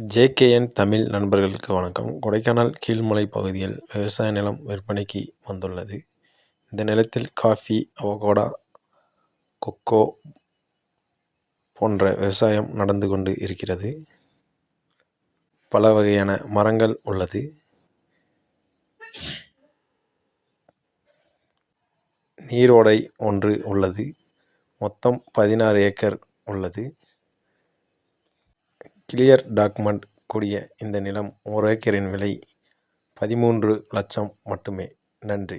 JKN Tamil நண்பர்களுக்கு வணக்கம். கொடைக்கானல் கீழ்மலை பகுதியில் விவசாய நிலம் விற்பனைக்கு வந்துள்ளது. இந்த நிலத்தில் காஃபி அவகோடா கொக்கோ போன்ற விவசாயம் நடந்து கொண்டு இருக்கிறது. பல வகையான மரங்கள் உள்ளது. நீரோடை ஒன்று உள்ளது. மொத்தம் பதினாறு ஏக்கர் உள்ளது. கிளியர் டாக்குமெண்ட் கூடிய இந்த நிலம் ஒரு ஏக்கரின் விலை பதிமூன்று லட்சம் மட்டுமே. நன்றி.